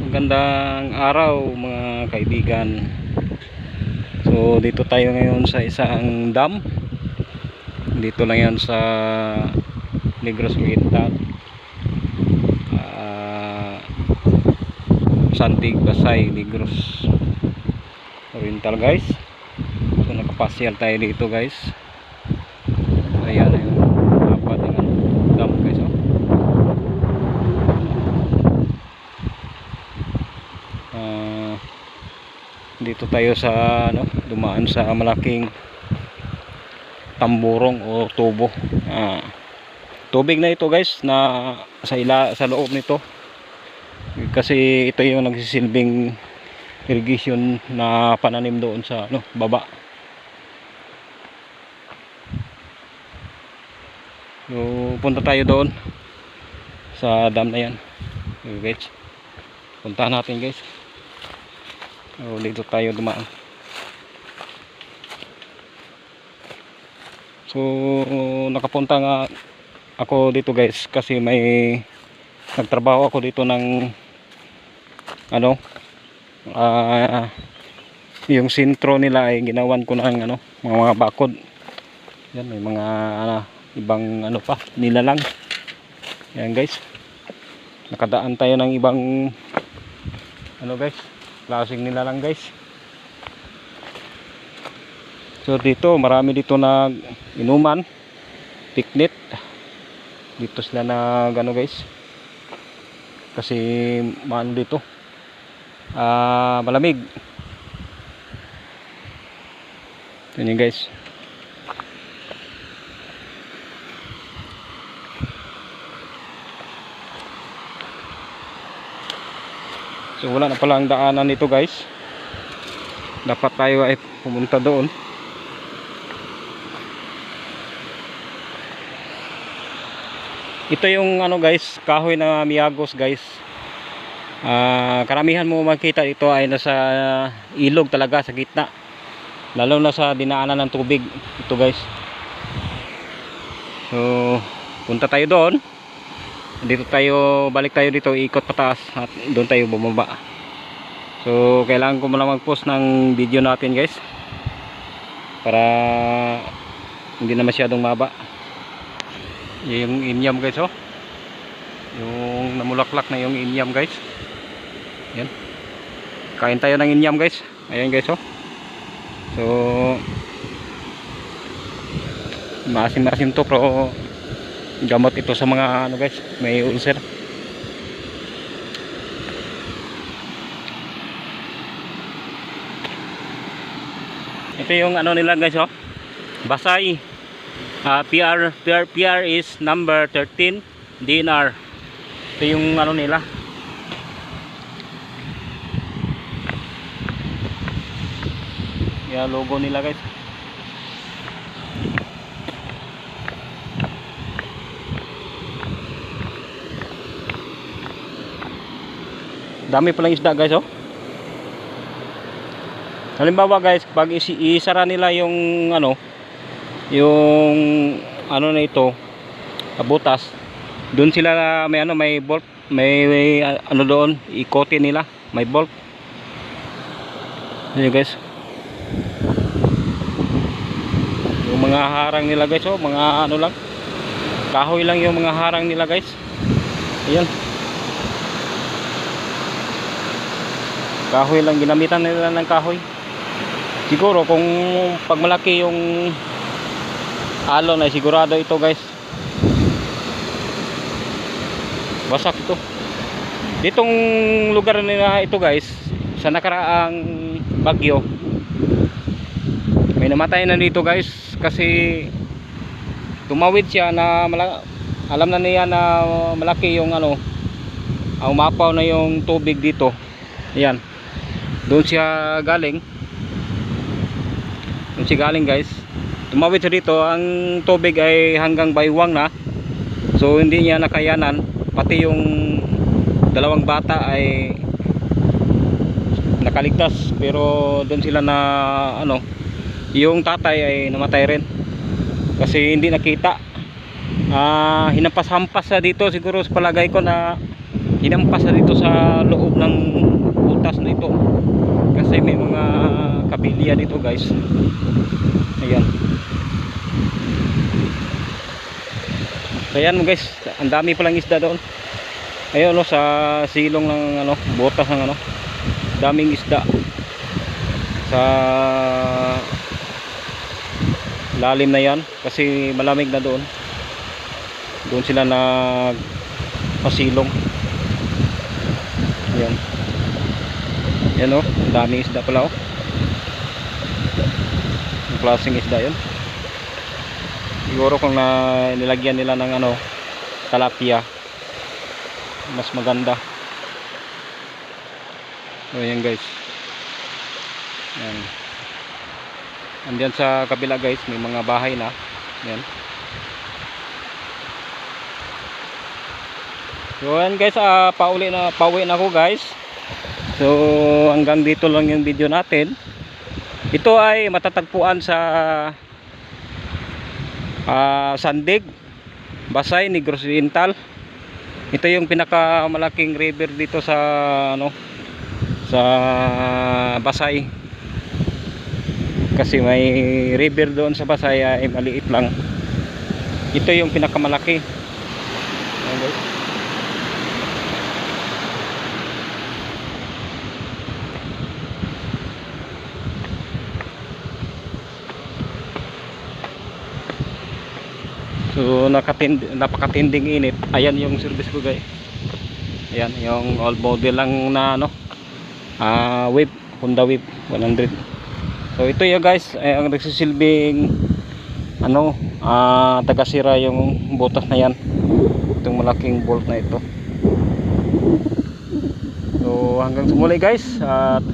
Magandang araw mga kaibigan. So dito tayo ngayon sa isang dam. Dito lang yan sa Negros Oriental. Ah, Sandig Basay Negros Oriental guys. So nakapasyal tayo dito guys. Ayan yung dapat yung dam guys oh. Ah, dito tayo sa ano, dumaan sa malaking tamburong o tubo. Ah, tubig na ito guys na sa ila sa loob nito. Kasi ito yung nagsisilbing irrigation na pananim doon sa ano, baba. So, punta tayo doon sa dam na yan. Guys. Puntahan natin guys. So, dito tayo dumaan. So, nakapunta nga ako dito guys kasi may nagtrabaho ako dito ng ano ah yung sintro nila ay ginawan ko ng ano mga, mga bakod. Yan may mga ano, ibang ano pa nilalang. Yan guys. Nakadaan tayo ng ibang ano guys klaseng nilalang guys. So dito marami dito na inuman picnic dito sila nag ano guys. Kasi maano dito ah malamig. Yun yun guys so wala na pala ang daanan nito guys. Dapat tayo ay pumunta doon. Ito yung ano guys kahoy na miyagos guys. Ah, karamihan mo makita ito ay nasa ilog talaga sa gitna. Lalo na sa dinaanan ng tubig. Ito guys. So punta tayo doon dito tayo balik tayo dito ikot pataas at doon tayo bumaba. So kailangan ko muna mag post ng video natin guys. Para hindi na masyadong maba. Yung inyam guys oh. Yung namulaklak na yung inyam guys. Yan. Kain tayo ng inyam guys. Ayan guys oh. So masim to pero gamot ito sa mga ano guys may ulcer. Ito yung ano nila guys oh. Basay. Ah, PR, PR PR is number 13 DNR ito yung ano nila. Yan logo nila guys dami palang isda guys oh. Halimbawa guys pag isara nila yung ano yung ano na ito butas doon sila may ano may bolt may, may, ano doon ikotin nila may bolt Ayan guys. Yung mga harang nila guys oh mga ano lang kahoy lang yung mga harang nila guys. Ayan kahoy lang ginamitan nila ng kahoy. Siguro kung pag malaki yung alon ay sigurado ito guys. Wasak ito. Ditong lugar nila ito guys sa nakaraang bagyo may namatay na dito guys kasi tumawid siya na alam na niya na malaki yung ano ah, umapaw na yung tubig dito. Ayan doon siya galing. Doon siya galing guys. Tumawid siya dito. Ang tubig ay hanggang baywang na. So hindi niya nakayanan. Pati yung dalawang bata ay nakaligtas. Pero doon sila na ano yung tatay ay namatay rin. Kasi hindi nakita. Ah hinampas-hampas sa dito. Siguro sa palagay ko na hinampas sa dito sa loob ng butas na ito kasi may mga kabilya dito guys. Ayan. Ayan guys. Ang dami palang isda doon. Ayun no sa silong ng ano butas ng ano daming isda. Sa lalim na yan kasi malamig na doon. Doon sila nag pasilong yan yan o ang daming isda pala o ang klaseng isda yun. Siguro kung na nilagyan nila ng ano talapia mas maganda. So yan guys. Yan. Andyan sa kabila guys. May mga bahay na. Yan. So yan guys, ah, pauli na pauwi na ako guys. So hanggang dito lang yung video natin. Ito ay matatagpuan sa ah, Sandig, Basay, Negros Oriental. Ito yung pinakamalaking river dito sa ano sa Basay. Kasi may river doon sa Basay ay maliit lang. Ito yung pinakamalaki. Ayan, guys. So nakatind napakatinding init. Ayan yung service ko guys. Ayan yung old model lang na ano. Ah, Wave, Honda Wave 100. So ito yung guys, ay ang nagsisilbing ano, ah tagasira yung butas na yan. Itong malaking bolt na ito. So hanggang sa muli guys at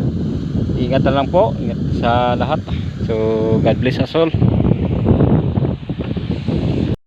ingat na lang po, ingat sa lahat. So God bless us all.